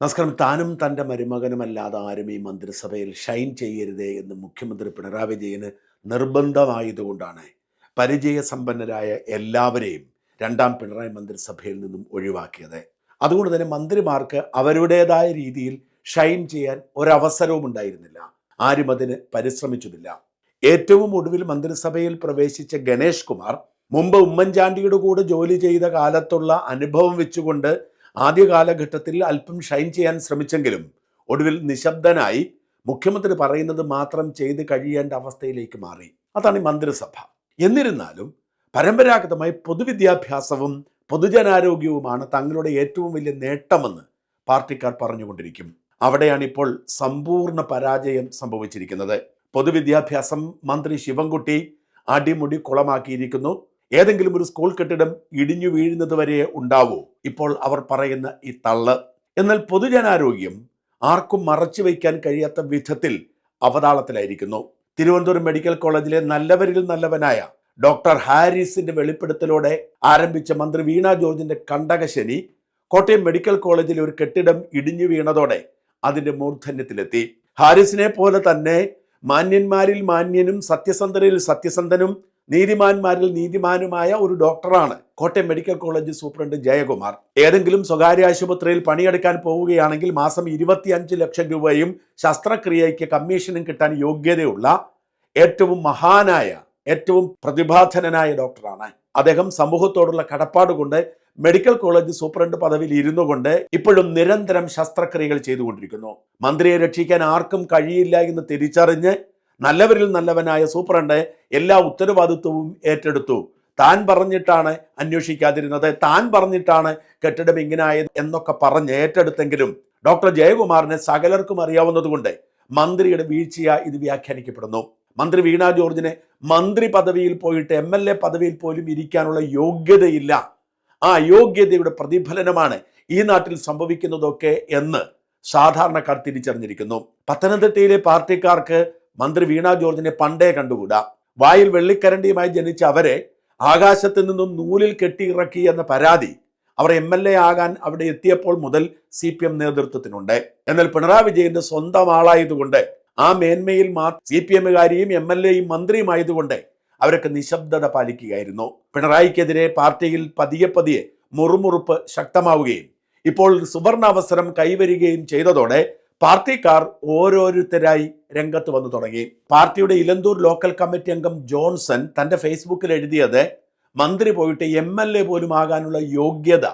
നമസ്കാരം. താനും തന്റെ മരുമകനുമല്ലാതെ ആരും ഈ മന്ത്രിസഭയിൽ ഷൈൻ ചെയ്യരുതേ എന്ന് മുഖ്യമന്ത്രി പിണറായി വിജയന് നിർബന്ധമായതുകൊണ്ടാണ് പരിചയസമ്പന്നരായ എല്ലാവരെയും രണ്ടാം പിണറായി മന്ത്രിസഭയിൽ നിന്നും ഒഴിവാക്കിയത്. അതുകൊണ്ട് തന്നെ മന്ത്രിമാർക്ക് അവരുടേതായ രീതിയിൽ ഷൈൻ ചെയ്യാൻ ഒരവസരവും ഉണ്ടായിരുന്നില്ല. ആരും അതിന് പരിശ്രമിച്ചുമില്ല ഏറ്റവും ഒടുവിൽ മന്ത്രിസഭയിൽ പ്രവേശിച്ച ഗണേഷ് കുമാർ മുമ്പ് ഉമ്മൻചാണ്ടിയുടെ കൂടെ ജോലി ചെയ്ത കാലത്തുള്ള അനുഭവം വെച്ചുകൊണ്ട് ആദ്യ കാലഘട്ടത്തിൽ അല്പം ഷൈൻ ചെയ്യാൻ ശ്രമിച്ചെങ്കിലും ഒടുവിൽ നിശബ്ദനായി മുഖ്യമന്ത്രി പറയുന്നത് മാത്രം ചെയ്ത് കഴിയേണ്ട അവസ്ഥയിലേക്ക് മാറി. അതാണ് മന്ത്രിസഭ. എന്നിരുന്നാലും പരമ്പരാഗതമായി പൊതുവിദ്യാഭ്യാസവും പൊതുജനാരോഗ്യവുമാണ് തങ്ങളുടെ ഏറ്റവും വലിയ നേട്ടമെന്ന് പാർട്ടിക്കാർ പറഞ്ഞുകൊണ്ടിരിക്കും. അവിടെയാണ് ഇപ്പോൾ സമ്പൂർണ പരാജയം സംഭവിച്ചിരിക്കുന്നത്. പൊതുവിദ്യാഭ്യാസം മന്ത്രി ശിവൻകുട്ടി അടിമുടി കുളമാക്കിയിരിക്കുന്നു. ഏതെങ്കിലും ഒരു സ്കൂൾ കെട്ടിടം ഇടിഞ്ഞു വീഴുന്നത് വരെ ഉണ്ടാവൂ? ഇപ്പോൾ അവർ പറയുന്ന ഈ തള്ള്. എന്നാൽ പൊതുജനാരോഗ്യം ആർക്കും മറച്ചു വയ്ക്കാൻ കഴിയാത്ത വിധത്തിൽ അവതാളത്തിലായിരിക്കുന്നു. തിരുവനന്തപുരം മെഡിക്കൽ കോളേജിലെ നല്ലവരിൽ നല്ലവനായ ഡോക്ടർ ഹാരിസിന്റെ വെളിപ്പെടുത്തലോടെ ആരംഭിച്ച മന്ത്രി വീണ ജോർജിന്റെ കണ്ടകശനി കോട്ടയം മെഡിക്കൽ കോളേജിലെ ഒരു കെട്ടിടം ഇടിഞ്ഞു വീണതോടെ അതിന്റെ മൂർധന്യത്തിലെത്തി. ഹാരിസിനെ പോലെ തന്നെ മാന്യന്മാരിൽ മാന്യനും സത്യസന്ധരിൽ സത്യസന്ധനും നീതിമാന്മാരിൽ നീതിമാനുമായ ഒരു ഡോക്ടറാണ് Kottayam medical college superintendent Jayakumar. ഏതെങ്കിലും സ്വകാര്യ ആശുപത്രിയിൽ പണിയെടുക്കാൻ പോവുകയാണെങ്കിൽ മാസം ഇരുപത്തിയഞ്ച് ലക്ഷം രൂപയും ശസ്ത്രക്രിയയ്ക്ക് കമ്മീഷനും കിട്ടാൻ യോഗ്യതയുള്ള ഏറ്റവും മഹാനായ ഏറ്റവും പ്രതിഭാധനനായ ഡോക്ടറാണ്. അദ്ദേഹം സമൂഹത്തോടുള്ള കടപ്പാട് കൊണ്ട് മെഡിക്കൽ കോളേജ് സൂപ്രണ്ട് പദവിയിൽ ഇരുന്നു കൊണ്ട് ഇപ്പോഴും നിരന്തരം ശസ്ത്രക്രിയകൾ ചെയ്തുകൊണ്ടിരിക്കുന്നു. മന്ത്രിയെ രക്ഷിക്കാൻ ആർക്കും കഴിയില്ല എന്ന് തിരിച്ചറിഞ്ഞ് നല്ലവരിൽ നല്ലവനായ സൂപ്രണ്ട് എല്ലാ ഉത്തരവാദിത്വവും ഏറ്റെടുത്തു. താൻ പറഞ്ഞിട്ടാണ് അന്വേഷിക്കാതിരുന്നത്. താൻ പറഞ്ഞിട്ടാണ് കെട്ടിടം ഇങ്ങനായത് എന്നൊക്കെ പറഞ്ഞ് ഏറ്റെടുത്തെങ്കിലും ഡോക്ടർ ജയകുമാറിനെ സകലർക്കും അറിയാവുന്നതുകൊണ്ട് മന്ത്രിയുടെ വീഴ്ചയായി ഇത് വ്യാഖ്യാനിക്കപ്പെടുന്നു. മന്ത്രി വീണ ജോർജിനെ മന്ത്രി പദവിയിൽ പോയിട്ട് എം എൽ എ പദവിയിൽ പോലും ഇരിക്കാനുള്ള യോഗ്യതയില്ല. ആ അയോഗ്യതയുടെ പ്രതിഫലനമാണ് ഈ നാട്ടിൽ സംഭവിക്കുന്നതൊക്കെ എന്ന് സാധാരണക്കാർ തിരിച്ചറിഞ്ഞിരിക്കുന്നു. പത്തനംതിട്ടയിലെ പാർട്ടിക്കാർക്ക് മന്ത്രി വീണ ജോർജിനെ പണ്ടേ കണ്ടുകൂടാ. വായിൽ വെള്ളിക്കരണ്ടിയുമായി ജനിച്ച അവരെ ആകാശത്ത് നിന്നും നൂലിൽ കെട്ടിയിറക്കി എന്ന പരാതി അവർ എം എൽ എ ആകാൻ അവിടെ എത്തിയപ്പോൾ മുതൽ സി പി എം നേതൃത്വത്തിനുണ്ട്. എന്നാൽ പിണറായി വിജയന്റെ സ്വന്തം ആളായതുകൊണ്ട് ആ മേന്മയിൽ മാ സി പി എമ്മുകാരിയും എം എൽ എയും മന്ത്രിയുമായതുകൊണ്ട് അവരൊക്കെ നിശബ്ദത പാലിക്കുകയായിരുന്നു. പിണറായിക്കെതിരെ പാർട്ടിയിൽ പതിയെ പതിയെ മുറുമുറുപ്പ് ശക്തമാവുകയും ഇപ്പോൾ സുവർണ അവസരം കൈവരികയും ചെയ്തതോടെ പാർട്ടിക്കാർ ഓരോരുത്തരായി രംഗത്ത് വന്നു തുടങ്ങി. പാർട്ടിയുടെ ഇലന്തൂർ ലോക്കൽ കമ്മിറ്റി അംഗം ജോൺസൺ തന്റെ ഫേസ്ബുക്കിൽ എഴുതിയത് മന്ത്രി പോയിട്ട് എം എൽ എ പോലും ആകാനുള്ള യോഗ്യത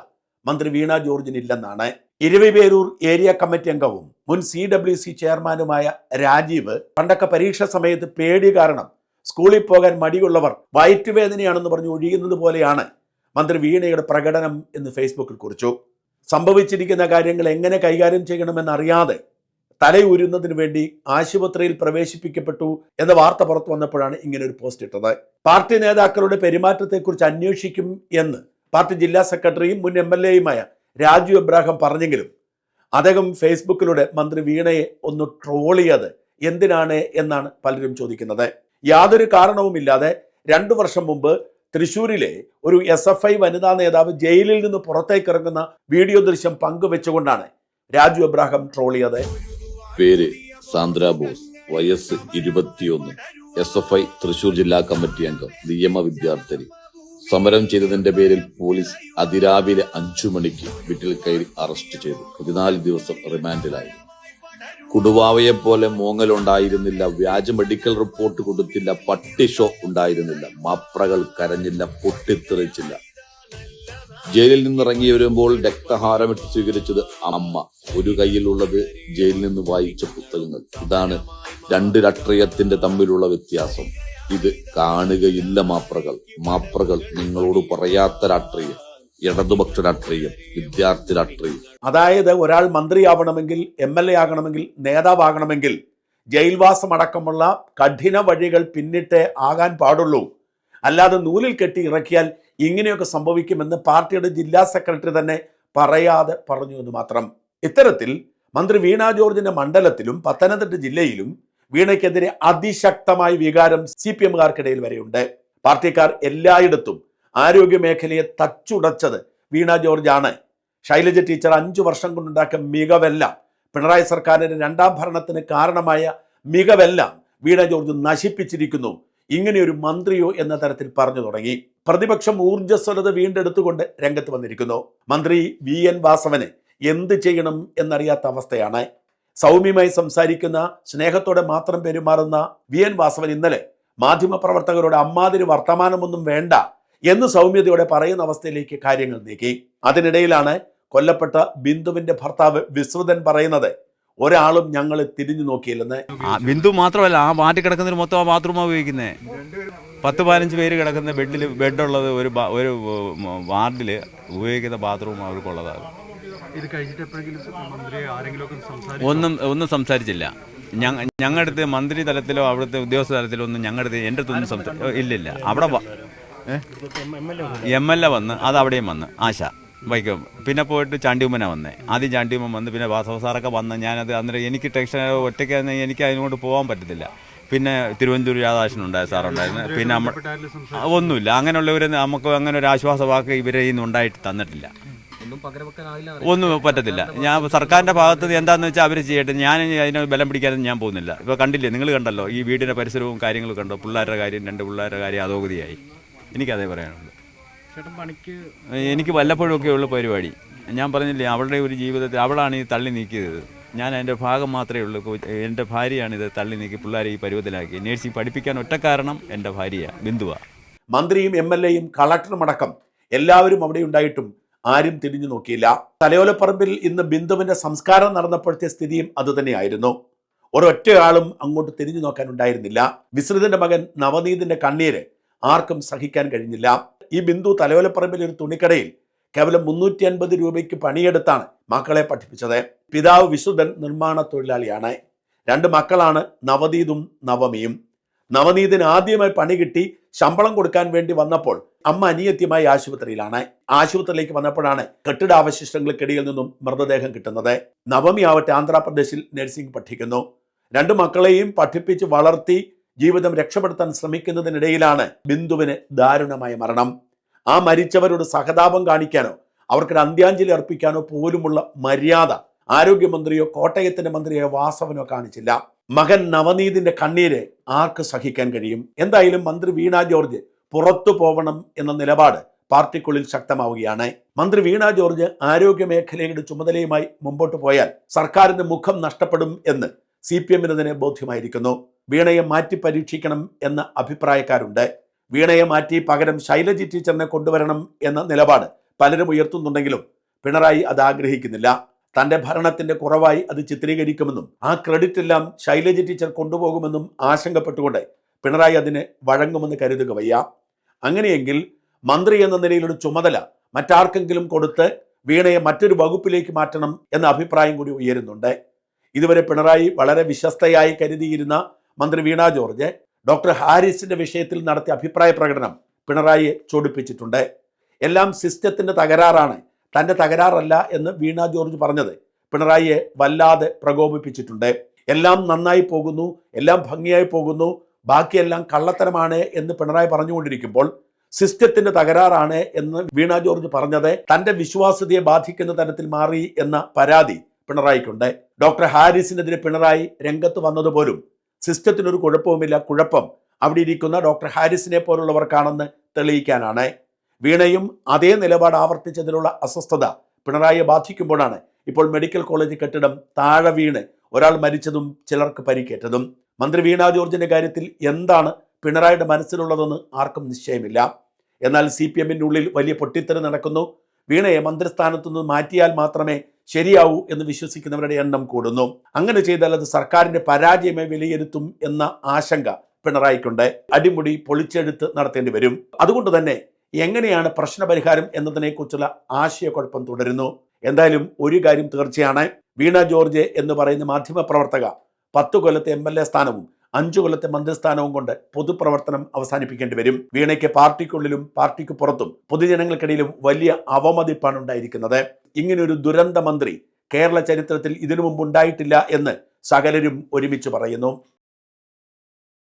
മന്ത്രി വീണ ജോർജിനില്ലെന്നാണ് ഇരുവിപേരൂർ ഏരിയ കമ്മിറ്റി അംഗവും മുൻ സി ഡബ്ല്യു സി ചെയർമാനുമായ രാജീവ് പണ്ടൊക്കെ പരീക്ഷ സമയത്ത് പേടി കാരണം സ്കൂളിൽ പോകാൻ മടിയുള്ളവർ വയറ്റുവേദനയാണെന്ന് പറഞ്ഞ് ഒഴിയുന്നത് പോലെയാണ് മന്ത്രി വീണയുടെ പ്രകടനം എന്ന് ഫേസ്ബുക്കിൽ കുറിച്ചു. സംഭവിച്ചിരിക്കുന്ന കാര്യങ്ങൾ എങ്ങനെ കൈകാര്യം ചെയ്യണമെന്നറിയാതെ തലയൂരുന്നതിന് വേണ്ടി ആശുപത്രിയിൽ പ്രവേശിപ്പിക്കപ്പെട്ടു എന്ന വാർത്ത പുറത്തു വന്നപ്പോഴാണ് ഇങ്ങനെ ഒരു പോസ്റ്റ് ഇട്ടത്. പാർട്ടി നേതാക്കളുടെ പെരുമാറ്റത്തെക്കുറിച്ച് അന്വേഷിക്കും എന്ന് പാർട്ടി ജില്ലാ സെക്രട്ടറിയും മുൻ എം എൽ എയുമായ രാജു എബ്രാഹിം പറഞ്ഞെങ്കിലും അദ്ദേഹം ഫേസ്ബുക്കിലൂടെ മന്ത്രി വീണയെ ഒന്ന് ട്രോളിയത് എന്തിനാണ് എന്നാണ് പലരും ചോദിക്കുന്നത്. യാതൊരു കാരണവുമില്ലാതെ രണ്ടു വർഷം മുമ്പ് തൃശൂരിലെ ഒരു എസ് എഫ് ഐ വനിതാ നേതാവ് ജയിലിൽ നിന്ന് പുറത്തേക്ക് ഇറങ്ങുന്ന വീഡിയോ ദൃശ്യം പങ്കുവെച്ചുകൊണ്ടാണ് രാജു എബ്രാഹിം ട്രോളിയത് പേര് സാന്ദ്ര ബോസ് വയസ്സ് ഇരുപത്തിയൊന്ന്. എസ് എഫ് ഐ തൃശൂർ ജില്ലാ കമ്മിറ്റി അംഗം നിയമ വിദ്യാർത്ഥിനി. സമരം ചെയ്തതിന്റെ പേരിൽ പോലീസ് അതിരാവിലെ അഞ്ചു മണിക്ക് വീട്ടിൽ കയറി അറസ്റ്റ് ചെയ്തു. പതിനാല് ദിവസം റിമാൻഡിലായി കുടുവാവയെ പോലെ മോങ്ങലുണ്ടായിരുന്നില്ല വ്യാജ മെഡിക്കൽ റിപ്പോർട്ട് കൊടുത്തില്ല പട്ടിഷോ ഉണ്ടായിരുന്നില്ല മാപ്രകൾ കരഞ്ഞില്ല പൊട്ടിത്തെറിച്ചില്ല. ജയിലിൽ നിന്നിറങ്ങി വരുമ്പോൾ രക്തഹാരമിട്ട് സ്വീകരിച്ചത് അമ്മ. ഒരു കയ്യിലുള്ളത് ജയിലിൽ നിന്ന് വായിച്ച പുസ്തകങ്ങൾ. ഇതാണ് രണ്ട് രാഷ്ട്രീയത്തിന്റെ തമ്മിലുള്ള വ്യത്യാസം. ഇത് കാണുകയില്ല മാപ്രകൾ. മാപ്രകൾ നിങ്ങളോട് പറയാത്ത രാഷ്ട്രീയം. ഇടതുപക്ഷ രാഷ്ട്രീയം. വിദ്യാർത്ഥി രാഷ്ട്രീയം. അതായത് ഒരാൾ മന്ത്രിയാവണമെങ്കിൽ എം എൽ എ ആകണമെങ്കിൽ നേതാവാകണമെങ്കിൽ ജയിൽവാസം അടക്കമുള്ള കഠിന വഴികൾ പിന്നിട്ടേ ആകാൻ പാടുള്ളൂ. അല്ലാതെ നൂലിൽ കെട്ടി ഇറക്കിയാൽ ഇങ്ങനെയൊക്കെ സംഭവിക്കുമെന്ന് പാർട്ടിയുടെ ജില്ലാ സെക്രട്ടറി തന്നെ പറയാതെ പറഞ്ഞു എന്ന് മാത്രം. ഇത്തരത്തിൽ മന്ത്രി വീണ ജോർജിന്റെ മണ്ഡലത്തിലും പത്തനംതിട്ട ജില്ലയിലും വീണയ്ക്കെതിരെ അതിശക്തമായ വികാരം സി പി എമ്മുകാർക്കിടയിൽ വരെയുണ്ട്. പാർട്ടിക്കാർ എല്ലായിടത്തും ആരോഗ്യ മേഖലയെ തച്ചുടച്ചത് വീണ ജോർജ് ആണ് ശൈലജ ടീച്ചർ അഞ്ചു വർഷം കൊണ്ടുണ്ടാക്കിയ മികവെല്ലാം പിണറായി സർക്കാരിന്റെ രണ്ടാം ഭരണത്തിന് കാരണമായ മികവെല്ലാം വീണ ജോർജ് നശിപ്പിച്ചിരിക്കുന്നു. ഇങ്ങനെ ഒരു മന്ത്രിയോ എന്ന തരത്തിൽ പറഞ്ഞു തുടങ്ങി. പ്രതിപക്ഷം ഊർജസ്വലത വീണ്ടെടുത്തുകൊണ്ട് രംഗത്ത് വന്നിരിക്കുന്നു. മന്ത്രി വി. എൻ. വാസവന് എന്ത് ചെയ്യണം എന്നറിയാത്ത അവസ്ഥയാണ്. സൗമ്യമായി സംസാരിക്കുന്ന സ്നേഹത്തോടെ മാത്രം പെരുമാറുന്ന വി. എൻ. വാസവൻ ഇന്നലെ മാധ്യമപ്രവർത്തകരോട് അമ്മാതിരി വർത്തമാനമൊന്നും വേണ്ട എന്ന് സൗമ്യതയോടെ പറയുന്ന അവസ്ഥയിലേക്ക് കാര്യങ്ങൾ നീക്കി. അതിനിടയിലാണ് കൊല്ലപ്പെട്ട ബിന്ദുവിന്റെ ഭർത്താവ് വിശ്രുതൻ പറയുന്നത് ഒരാളും ഞങ്ങൾ തിരിഞ്ഞു നോക്കിയില്ലെന്ന് ആ ബിന്ദു മാത്രമല്ല ആ മാറ്റി കിടക്കുന്നതിന് മൊത്തം ആ ബാത്റൂമാണ് ഉപയോഗിക്കുന്നത് പത്ത് പതിനഞ്ച് പേര് കിടക്കുന്ന ബെഡിൽ ബെഡുള്ളത് ഒരു ഒരു വാർഡിൽ ഉപയോഗിക്കുന്ന ബാത്റൂം അവർക്കുള്ളതാണ് ഇത് കഴിഞ്ഞിട്ട് എപ്പോഴെങ്കിലും മന്ത്രി ആരെങ്കിലും ഒക്കെ സംസാരിച്ചു? ഒന്നും ഒന്നും സംസാരിച്ചില്ല. ഞങ്ങ ഞങ്ങളുടെ അടുത്ത് മന്ത്രി തലത്തിലോ അവിടുത്തെ ഉദ്യോഗസ്ഥ തലത്തിലോ ഒന്നും ഞങ്ങളുടെ അടുത്ത് എന്റെ അടുത്തൊന്നും സംസാരിച്ചു ഇല്ലില്ല അവിടെ എം എൽ എ വന്ന്. അത് അവിടെയും വന്ന്. ആശ. വൈക്കം പിന്നെ പോയിട്ട് ചാണ്ടിയമ്മനാണ് വന്നേ. ആദ്യം ചാണ്ടിയമ്മൻ വന്ന് പിന്നെ വാസവ സാറൊക്കെ വന്ന് ഞാനത് അന്നേരം എനിക്ക് ടെൻഷൻ ഒറ്റയ്ക്ക് എനിക്ക് അതിനോട് പോകാൻ പറ്റത്തില്ല. പിന്നെ തിരുവനന്തപുരം രാധാകൃഷ്ണൻ ഉണ്ടായ സാറുണ്ടായിരുന്നു പിന്നെ നമ്മൾ ഒന്നുമില്ല. അങ്ങനെയുള്ളവർ നമുക്ക് അങ്ങനെ ഒരു ആശ്വാസ വാക്ക് ഇവരെ ഇന്ന് ഉണ്ടായിട്ട് തന്നിട്ടില്ല. ഒന്നും പറ്റത്തില്ല. ഞാൻ സർക്കാരിന്റെ ഭാഗത്ത് എന്താണെന്ന് വെച്ചാൽ അവർ ചെയ്യട്ടെ. ഞാൻ അതിനെ ബലം പിടിക്കാതെ ഞാൻ പോകുന്നില്ല. ഇപ്പോൾ കണ്ടില്ലേ നിങ്ങൾ കണ്ടല്ലോ ഈ വീടിന്റെ പരിസരവും കാര്യങ്ങളും കണ്ടോ? പിള്ളേരുടെ കാര്യം രണ്ട് പിള്ളേരുടെ കാര്യം അതോഗതിയായി. എനിക്കതേ പറയാനുള്ളൂ. എനിക്ക് വല്ലപ്പോഴും ഒക്കെ ഉള്ള പരിപാടി. ഞാൻ പറഞ്ഞില്ലേ അവളുടെ ഒരു ജീവിതത്തിൽ അവളാണ് ഈ തള്ളി നീക്കിയത്. ഞാൻ എന്റെ ഭാഗം മാത്രമേ ഉള്ളൂ. എന്റെ ഭാര്യയാണ് ഇത് തള്ളി നീക്കി പിള്ളേരെ ഈ പരുവത്തിലാക്കി. നേഴ്സിംഗ് പഠിപ്പിക്കാൻ ഒറ്റ കാരണം എന്റെ ഭാര്യ ബിന്ദുവ. മന്ത്രിയും എം എൽ എയും കളക്ടറും അടക്കം എല്ലാവരും അവിടെ ഉണ്ടായിട്ടും ആരും തിരിഞ്ഞു നോക്കിയില്ല. തലയോലപ്പറമ്പിൽ ഇന്ന് ബിന്ദുവിന്റെ സംസ്കാരം നടന്നപ്പോഴത്തെ സ്ഥിതിയും അതുതന്നെയായിരുന്നു. ഒരൊറ്റയാളും അങ്ങോട്ട് തിരിഞ്ഞു നോക്കാൻ ഉണ്ടായിരുന്നില്ല. വിസ്തൃതന്റെ മകൻ നവനീതിന്റെ കണ്ണീര് ആർക്കും സഹിക്കാൻ കഴിഞ്ഞില്ല. ഈ ബിന്ദു തലയോലപ്പറമ്പിൽ ഒരു തുണിക്കടയിൽ കേവലം മുന്നൂറ്റി അൻപത് രൂപയ്ക്ക് പണിയെടുത്താണ് മക്കളെ പഠിപ്പിച്ചത്. പിതാവ് വിശുദ്ധൻ നിർമ്മാണ തൊഴിലാളിയാണ്. രണ്ട് മക്കളാണ് നവനീതും നവമിയും. നവനീതിന് ആദ്യമായി പണി കിട്ടി ശമ്പളം കൊടുക്കാൻ വേണ്ടി വന്നപ്പോൾ അമ്മ അനിയത്യമായി ആശുപത്രിയിലാണ്. ആശുപത്രിയിലേക്ക് വന്നപ്പോഴാണ് കെട്ടിടാവശിഷ്ടങ്ങൾക്കിടയിൽ നിന്നും മൃതദേഹം കിട്ടുന്നത്. നവമി ആവട്ടെ ആന്ധ്രാപ്രദേശിൽ നഴ്സിംഗ് പഠിക്കുന്നു. രണ്ട് മക്കളെയും പഠിപ്പിച്ച് വളർത്തി ജീവിതം രക്ഷപ്പെടുത്താൻ ശ്രമിക്കുന്നതിനിടയിലാണ് ബിന്ദുവിന് ദാരുണമായ മരണം. ആ മരിച്ചവരോട് സഹതാപം കാണിക്കാനോ അവർക്കൊരു അന്ത്യാഞ്ജലി അർപ്പിക്കാനോ പോലുമുള്ള മര്യാദ ആരോഗ്യമന്ത്രിയോ കോട്ടയത്തിന്റെ മന്ത്രിയോ വാസവനോ കാണിച്ചില്ല. മകൻ നവനീതിന്റെ കണ്ണീര് ആർക്ക് സഹിക്കാൻ കഴിയും? എന്തായാലും മന്ത്രി വീണ ജോർജ് പുറത്തു പോവണം എന്ന നിലപാട് പാർട്ടിക്കുള്ളിൽ ശക്തമാവുകയാണ്. മന്ത്രി വീണ ജോർജ് ആരോഗ്യ മേഖലയുടെ ചുമതലയുമായി മുമ്പോട്ട് പോയാൽ സർക്കാരിന്റെ മുഖം നഷ്ടപ്പെടും എന്ന് സി പി എമ്മിന് ബോധ്യമായിരിക്കുന്നു. വീണയെ മാറ്റി പരീക്ഷിക്കണം എന്ന അഭിപ്രായക്കാരുണ്ട്. വീണയെ മാറ്റി പകരം ശൈലജി ടീച്ചറിനെ കൊണ്ടുവരണം എന്ന നിലപാട് പലരും ഉയർത്തുന്നുണ്ടെങ്കിലും പിണറായി അത് ആഗ്രഹിക്കുന്നില്ല. തന്റെ ഭരണത്തിന്റെ കുറവായി അത് ചിത്രീകരിക്കുമെന്നും ആ ക്രെഡിറ്റ് എല്ലാം ശൈലജി ടീച്ചർ കൊണ്ടുപോകുമെന്നും ആശങ്കപ്പെട്ടുകൊണ്ട് പിണറായി അതിന് വഴങ്ങുമെന്ന് കരുതുക വയ്യ. അങ്ങനെയെങ്കിൽ മന്ത്രി എന്ന നിലയിലൊരു ചുമതല മറ്റാർക്കെങ്കിലും കൊടുത്ത് വീണയെ മറ്റൊരു വകുപ്പിലേക്ക് മാറ്റണം എന്ന അഭിപ്രായം കൂടി ഉയരുന്നുണ്ട്. ഇതുവരെ പിണറായി വളരെ വിശ്വസ്തയായി കരുതിയിരുന്ന മന്ത്രി വീണ ജോർജ് ഡോക്ടർ ഹാരിസിന്റെ വിഷയത്തിൽ നടത്തിയ അഭിപ്രായ പ്രകടനം പിണറായിയെ ചൊടിപ്പിച്ചിട്ടുണ്ട്. എല്ലാം സിസ്റ്റത്തിന്റെ തകരാറാണ്. തന്റെ തകരാറല്ല എന്ന് വീണ ജോർജ് പറഞ്ഞത് പിണറായിയെ വല്ലാതെ പ്രകോപിപ്പിച്ചിട്ടുണ്ട്. എല്ലാം നന്നായി പോകുന്നു എല്ലാം ഭംഗിയായി പോകുന്നു ബാക്കിയെല്ലാം കള്ളത്തരമാണ് എന്ന് പിണറായി പറഞ്ഞുകൊണ്ടിരിക്കുമ്പോൾ സിസ്റ്റത്തിന്റെ തകരാറാണ് എന്ന് വീണ ജോർജ് പറഞ്ഞത്. തന്റെ വിശ്വാസ്യതയെ ബാധിക്കുന്ന തരത്തിൽ മാറി എന്ന പരാതി പിണറായിക്കുണ്ട്. ഡോക്ടർ ഹാരിസിനെതിരെ പിണറായി രംഗത്ത് വന്നതുപോലും സിസ്റ്റത്തിനൊരു കുഴപ്പവുമില്ല കുഴപ്പം അവിടെ ഇരിക്കുന്ന ഡോക്ടർ ഹാരിസിനെ പോലുള്ളവർക്കാണെന്ന് തെളിയിക്കാനാണ്. വീണയും അതേ നിലപാട് ആവർത്തിച്ചതിലുള്ള അസ്വസ്ഥത പിണറായിയെ ബാധിക്കുമ്പോഴാണ് ഇപ്പോൾ മെഡിക്കൽ കോളേജ് കെട്ടിടം താഴെ വീണ് ഒരാൾ മരിച്ചതും ചിലർക്ക് പരിക്കേറ്റതും. മന്ത്രി വീണ ജോർജിന്റെ കാര്യത്തിൽ എന്താണ് പിണറായിയുടെ മനസ്സിലുള്ളതെന്ന് ആർക്കും നിശ്ചയമില്ല. എന്നാൽ സി പി എമ്മിന്റെ ഉള്ളിൽ വലിയ പൊട്ടിത്തെറി നടക്കുന്നു. വീണയെ മന്ത്രിസ്ഥാനത്തു നിന്ന് മാറ്റിയാൽ മാത്രമേ ശരിയാവൂ എന്ന് വിശ്വസിക്കുന്നവരുടെ എണ്ണം കൂടുന്നു. അങ്ങനെ ചെയ്താൽ അത് സർക്കാരിന്റെ പരാജയമായി വിലയിരുത്തും എന്ന ആശങ്ക പിണറായിക്കുണ്ട്. അടിമുടി പൊളിച്ചെടുത്ത് നടത്തേണ്ടി വരും. അതുകൊണ്ട് തന്നെ എങ്ങനെയാണ് പ്രശ്നപരിഹാരം എന്നതിനെക്കുറിച്ചുള്ള ആശയക്കുഴപ്പം തുടരുന്നു. എന്തായാലും ഒരു കാര്യം തീർച്ചയാണ്. വീണ ജോർജ് എന്ന് പറയുന്ന മാധ്യമപ്രവർത്തക പത്ത് കൊല്ലത്തെ എം എൽ എ സ്ഥാനവും അഞ്ചു കൊല്ലത്തെ മന്ത്രിസ്ഥാനവും കൊണ്ട് പൊതുപ്രവർത്തനം അവസാനിപ്പിക്കേണ്ടി വരും. വീണയ്ക്ക് പാർട്ടിക്കുള്ളിലും പാർട്ടിക്ക് പുറത്തും പൊതുജനങ്ങൾക്കിടയിലും വലിയ അവമതിപ്പാണ് ഉണ്ടായിരിക്കുന്നത്. ഇങ്ങനൊരു ദുരന്ത മന്ത്രി കേരള ചരിത്രത്തിൽ ഇതിനു മുമ്പ് ഉണ്ടായിട്ടില്ല എന്ന് സകലരും ഒരുമിച്ച് പറയുന്നു.